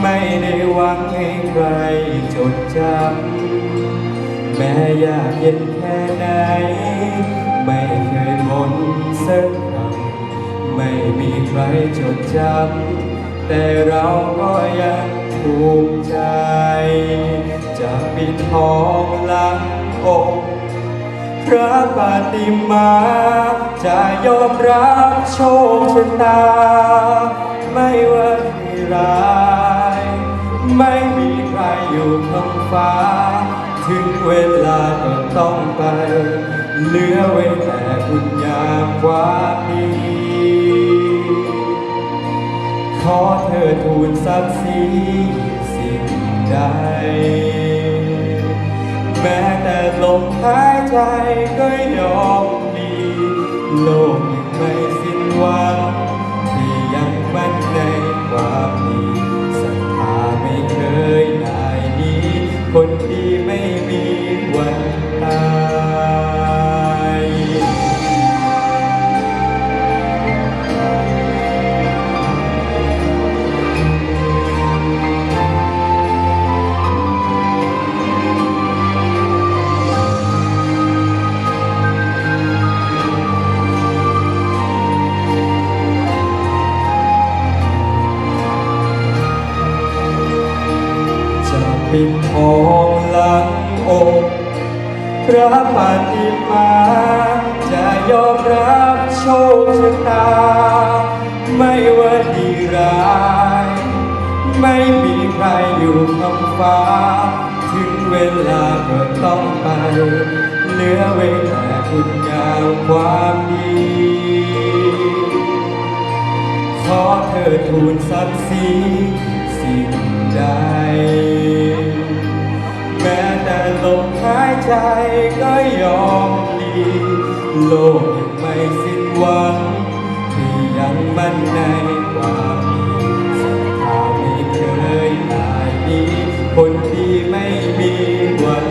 ไม่ได้หวังให้ใครจดจำ แม้ยากเย็นแค่ไหน ไม่เคยหมนสักคำไม่มีใครจดจำ แต่เราก็ยังภูมิใจ จะปิดทองหลังองค์พระปฏิมา จะยอมรับโชคชะตา ฟ้า ถึงเวลาก็ต้องไป เหลือไว้แต่คุณงามความดีขอเธอทูลศักดิ์ศรีสิ่งใด แม้แต่ลมหายใจก็ยอมพลีโลก ปิดทองหลังอกพระปฏิมาจะยอมรับโชคชะตา ไม่ว่าดีร้าย ไม่มีใครอยู่คำฟ้า ถึงเวลาก็ต้องไปเหลือไว้แต่คุณงามความดี ขอเธอทูลศักดิ์ศรีสิ่งใด ใจก็ยอมดีโลกยังไม่สิ้นหวังที่ยังมั่นในความดีศรัทธาไม่เคยตายดีคนดีไม่มีวัน